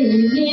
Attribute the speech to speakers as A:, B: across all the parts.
A: Amen.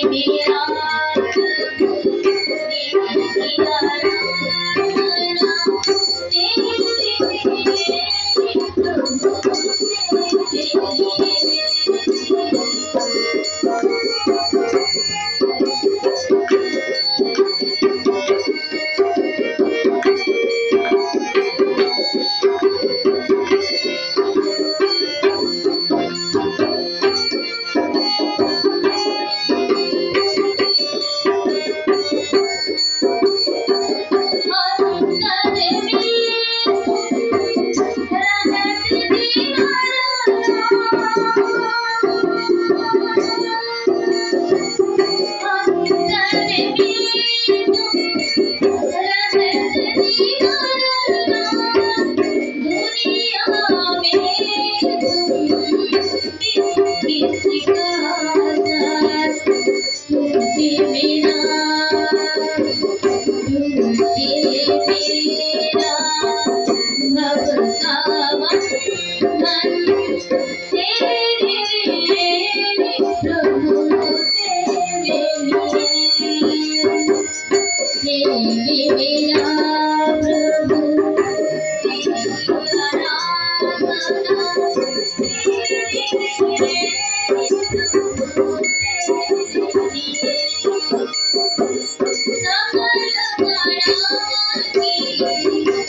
A: Baby Baby,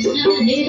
A: Yeah.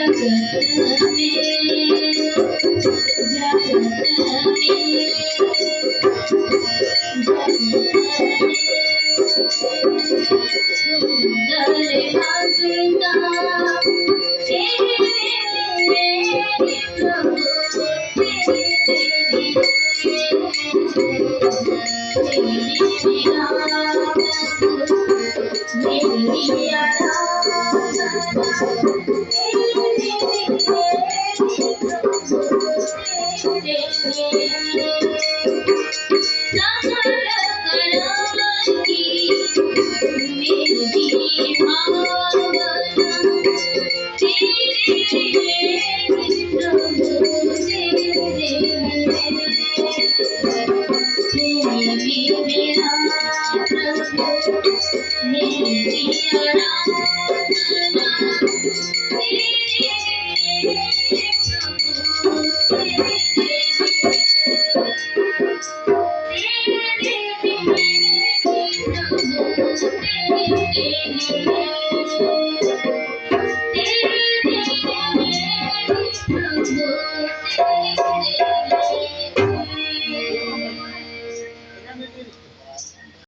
A: जगत में जगत में Thank you.